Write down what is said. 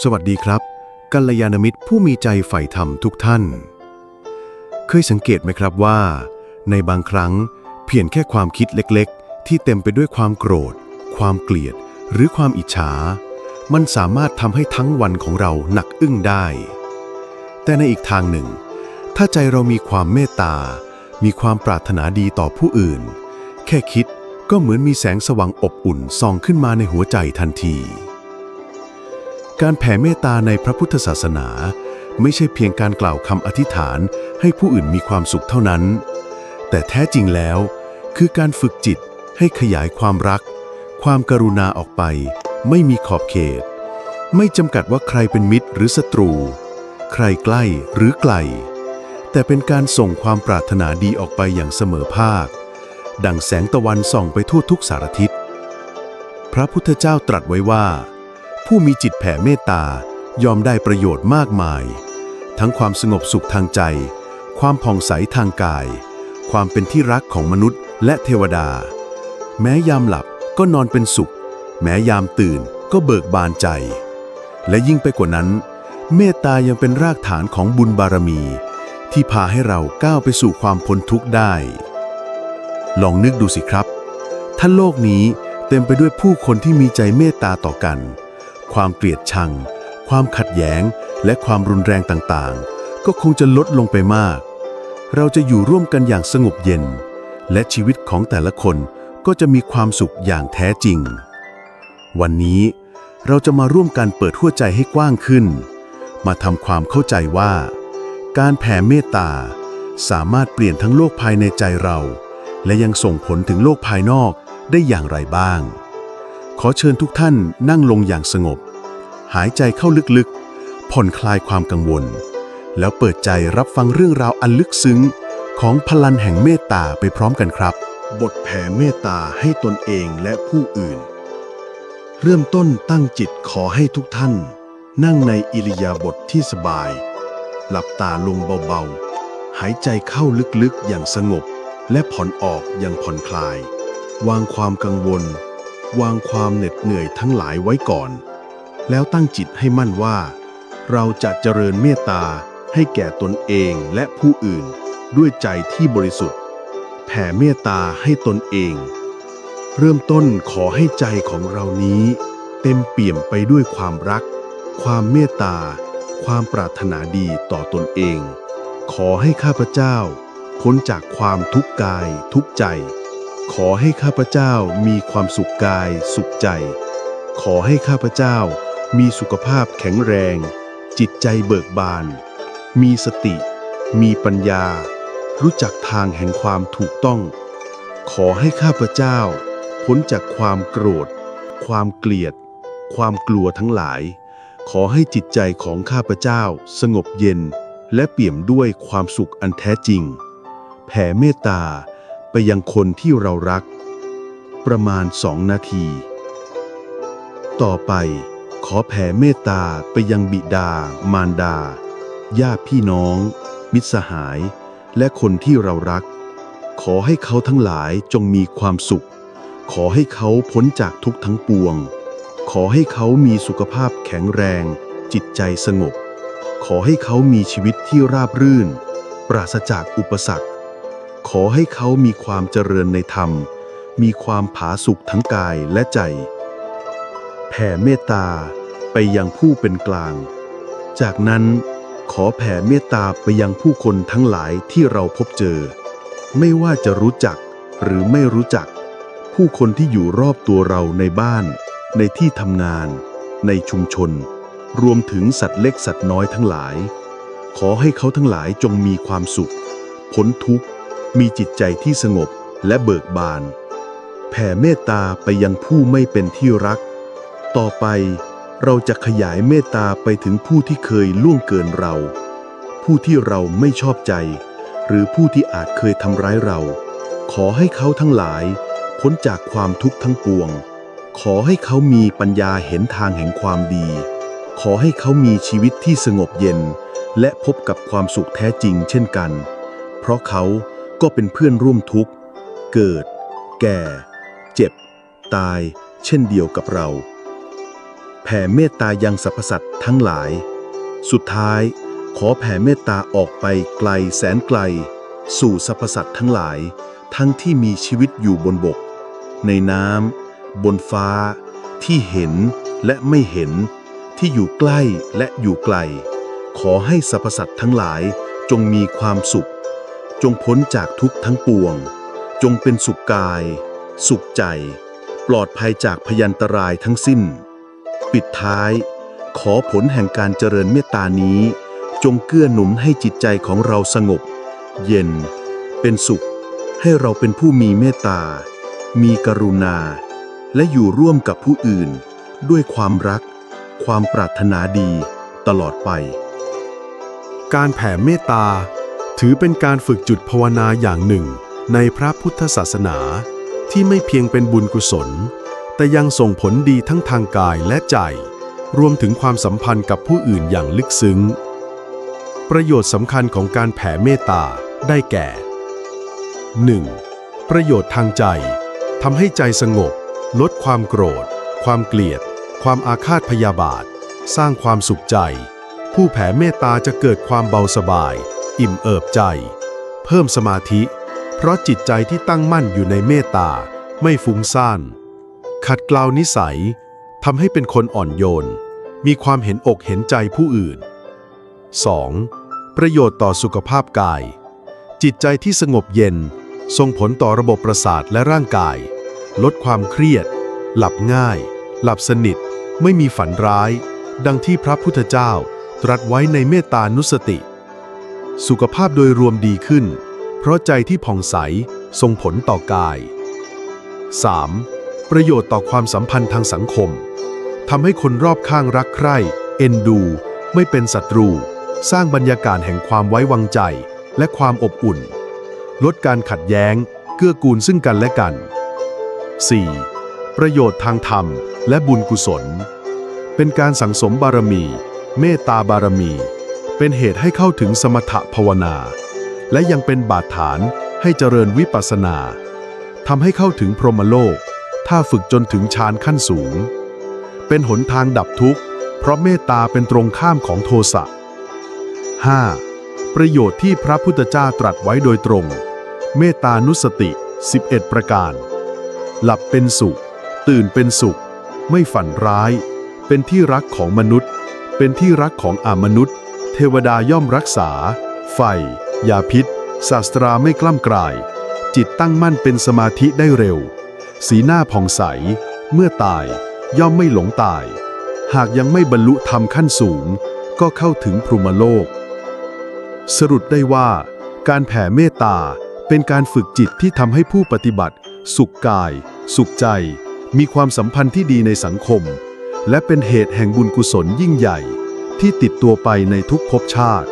สวัสดีครับ กัลยาณมิตรผู้มีใจใฝ่ธรรมทุกท่าน เคยสังเกตไหมครับว่า ในบางครั้งเพียงแค่ความคิดเล็กๆ ที่เต็มไปด้วยความโกรธ ความเกลียด หรือความอิจฉา มันสามารถทำให้ทั้งวันของเราหนักอึ้งได้ แต่ในอีกทางหนึ่ง ถ้าใจเรามีความเมตตา มีความปรารถนาดีต่อผู้อื่น แค่คิดก็เหมือนมีแสงสว่างอบอุ่นส่องขึ้นมาในหัวใจทันที การแผ่เมตตาในพระพุทธศาสนา ไม่ใช่เพียงการกล่าวคำอธิษฐานให้ผู้อื่นมีความสุขเท่านั้น แต่แท้จริงแล้ว คือการฝึกจิตให้ขยายความรัก ความกรุณาออกไป ไม่มีขอบเขต ไม่จำกัดว่าใครเป็นมิตรหรือศัตรู ใครใกล้หรือไกล แต่เป็นการส่งความปรารถนาดีออกไปอย่างเสมอภาค ดังแสงตะวันส่องไปทั่วทุกสารทิศพระพุทธเจ้าตรัสไว้ว่า ผู้มีจิตแผ่เมตตายอมได้ประโยชน์มากมาย ทั้งความสงบสุขทางใจ ความผ่องใสทางกาย ความเป็นที่รักของมนุษย์และเทวดา แม้ยามหลับก็นอนเป็นสุข แม้ยามตื่นก็เบิกบานใจ และยิ่งไปกว่านั้น เมตตายังเป็นรากฐานของบุญบารมี ที่พาให้เราก้าวไปสู่ความพ้นทุกข์ได้ ลองนึกดูสิครับ ถ้าโลกนี้เต็มไปด้วยผู้คนที่มีใจเมตตาต่อกัน ความเกลียดชัง ความขัดแย้ง และความรุนแรงต่างๆ ก็คงจะลดลงไปมาก เราจะอยู่ร่วมกันอย่างสงบเย็น และชีวิตของแต่ละคนก็จะมีความสุขอย่างแท้จริง วันนี้เราจะมาร่วมกันเปิดหัวใจให้กว้างขึ้น มาทำความเข้าใจว่า การแผ่เมตตาสามารถเปลี่ยนทั้งโลกภายในใจเรา และยังส่งผลถึงโลกภายนอกได้อย่างไรบ้าง ขอเชิญทุกท่านนั่งลงอย่างสงบ หายใจเข้าลึกๆ ผ่อนคลายความกังวล แล้วเปิดใจรับฟังเรื่องราวอันลึกซึ้ง ของพลังแห่งเมตตาไปพร้อมกันครับ บทแผ่เมตตาให้ตนเองและผู้อื่น เริ่มต้นตั้งจิตขอให้ทุกท่าน นั่งในอิริยาบถทที่สบาย หลับตาลงเบาๆ หายใจเข้าลึกๆอย่างสงบ และผ่อนออกอย่างผ่อนคลาย วางความกังวล วางความเหน็ดเหนื่อยทั้งหลายไว้ก่อน แล้วตั้งจิตให้มั่นว่า เราจะเจริญเมตตาให้แก่ตนเองและผู้อื่น ด้วยใจที่บริสุทธิ์ แผ่เมตตาให้ตนเอง เริ่มต้นขอให้ใจของเรานี้ เต็มเปี่ยมไปด้วยความรัก ความเมตตา ความปรารถนาดีต่อตนเอง ขอให้ข้าพเจ้าพ้นจากความทุกข์กายทุกใจ ขอให้ข้าพเจ้ามีความสุขกาย สุขใจ ขอให้ข้าพเจ้ามีสุขภาพแข็งแรง จิตใจเบิกบาน มีสติ มีปัญญา รู้จักทางแห่งความถูกต้อง ขอให้ข้าพเจ้า พ้นจากความโกรธ ความเกลียด ความกลัวทั้งหลาย ขอให้จิตใจของข้าพเจ้าสงบเย็น และเปี่ยมด้วยความสุขอันแท้จริง แผ่เมตตา ไปยังคนที่เรารัก ประมาณสองนาที ต่อไปขอแผ่เมตตาไปยังบิดา มารดา ญาติพี่น้อง มิตรสหาย และคนที่เรารัก ขอให้เขาทั้งหลายจงมีความสุข ขอให้เขาพ้นจากทุกทั้งปวง ขอให้เขามีสุขภาพแข็งแรง จิตใจสงบ ขอให้เขามีชีวิตที่ราบรื่น ปราศจากอุปสรรค ขอให้เขามีความเจริญในธรรม มีความผาสุกทั้งกายและใจ แผ่เมตตาไปยังผู้เป็นกลาง จากนั้นขอแผ่เมตตาไปยังผู้คนทั้งหลายที่เราพบเจอ ไม่ว่าจะรู้จักหรือไม่รู้จัก ผู้คนที่อยู่รอบตัวเราในบ้าน ในที่ทำงาน ในชุมชน รวมถึงสัตว์เล็กสัตว์น้อยทั้งหลาย ขอให้เขาทั้งหลายจงมีความสุขพ้นทุกข์ มีจิตใจที่สงบและเบิกบาน แผ่เมตตาไปยังผู้ไม่เป็นที่รัก ต่อไปเราจะขยายเมตตาไปถึงผู้ที่เคยล่วงเกินเรา ผู้ที่เราไม่ชอบใจ หรือผู้ที่อาจเคยทำร้ายเรา ขอให้เขาทั้งหลายพ้นจากความทุกข์ทั้งปวง ขอให้เขามีปัญญาเห็นทางแห่งความดี ขอให้เขามีชีวิตที่สงบเย็น และพบกับความสุขแท้จริงเช่นกัน เพราะเขา ก็เป็นเพื่อนร่วมทุกข์ เกิด แก่ เจ็บ ตาย เช่นเดียวกับเรา แผ่เมตตายังสรรพสัตว์ทั้งหลาย สุดท้าย ขอแผ่เมตตาออกไปไกลแสนไกล สู่สรรพสัตว์ทั้งหลาย ทั้งที่มีชีวิตอยู่บนบก ในน้ำบนฟ้า ที่เห็นและไม่เห็น ที่อยู่ใกล้และอยู่ไกล ขอให้สรรพสัตว์ทั้งหลายจงมีความสุข จงพ้นจากทุกข์ทั้งปวง จงเป็นสุขกาย สุขใจ ปลอดภัยจากพยันตรายทั้งสิ้น ปิดท้าย ขอผลแห่งการเจริญเมตตานี้ จงเกื้อหนุนให้จิตใจของเราสงบ เย็น เป็นสุข ให้เราเป็นผู้มีเมตตา มีกรุณา และอยู่ร่วมกับผู้อื่น ด้วยความรัก ความปรารถนาดี ตลอดไป การแผ่เมตตา ถือเป็นการฝึกจุดภาวนาอย่างหนึ่ง ในพระพุทธศาสนา ที่ไม่เพียงเป็นบุญกุศล แต่ยังส่งผลดีทั้งทางกายและใจ รวมถึงความสัมพันธ์กับผู้อื่นอย่างลึกซึ้ง ประโยชน์สำคัญของการแผ่เมตตาได้แก่ 1. ประโยชน์ทางใจทำให้ใจสงบ ลดความโกรธ ความเกลียด ความอาฆาตพยาบาท สร้างความสุขใจ ผู้แผ่เมตตาจะเกิดความเบาสบาย อิ่มเอิบใจ เพิ่มสมาธิ เพราะจิตใจที่ตั้งมั่นอยู่ในเมตตา ไม่ฟุ้งซ่าน ขัดเกลานิสัยทำให้เป็นคนอ่อนโยน มีความเห็นอกเห็นใจผู้อื่น 2. ประโยชน์ต่อสุขภาพกาย จิตใจที่สงบเย็น ส่งผลต่อระบบประสาทและร่างกาย ลดความเครียด หลับง่าย หลับสนิท ไม่มีฝันร้าย ดังที่พระพุทธเจ้าตรัสไว้ในเมตตานุสติ สุขภาพโดยรวมดีขึ้น เพราะใจที่ผ่องใสส่งผลต่อกาย 3. ประโยชน์ต่อความสัมพันธ์ทางสังคมทำให้คนรอบข้างรักใคร่ เอ็นดู ไม่เป็นศัตรู สร้างบรรยากาศแห่งความไว้วางใจ และความอบอุ่น ลดการขัดแย้ง เกื้อกูลซึ่งกันและกัน 4. ประโยชน์ทางธรรมและบุญกุศล เป็นการสังสมบารมี เมตตาบารมี เป็นเหตุให้เข้าถึงสมถภาวนา และยังเป็นบาดฐานให้เจริญวิปัสสนาทำให้เข้าถึงพรหมโลก ถ้าฝึกจนถึงฌานขั้นสูง เป็นหนทางดับทุกข์ เพราะเมตตาเป็นตรงข้ามของโทสะ 5. ประโยชน์ที่พระพุทธเจ้าตรัสไว้โดยตรง เมตตานุสติ 11 ประการ หลับเป็นสุข ตื่นเป็นสุข ไม่ฝันร้าย เป็นที่รักของมนุษย์ เป็นที่รักของอามนุษย์ เทวดาย่อมรักษา ไฟยาพิษ ศาสตราไม่กล้ำกลาย จิตตั้งมั่นเป็นสมาธิได้เร็ว สีหน้าผ่องใส เมื่อตาย ย่อมไม่หลงตาย หากยังไม่บรรลุธรรมขั้นสูง ก็เข้าถึงพรหมโลก สรุปได้ว่า การแผ่เมตตาเป็นการฝึกจิตที่ทำให้ผู้ปฏิบัติ สุขกาย สุขใจ มีความสัมพันธ์ที่ดีในสังคม และเป็นเหตุแห่งบุญกุศลยิ่งใหญ่ ที่ติดตัวไปในทุกภพชาติ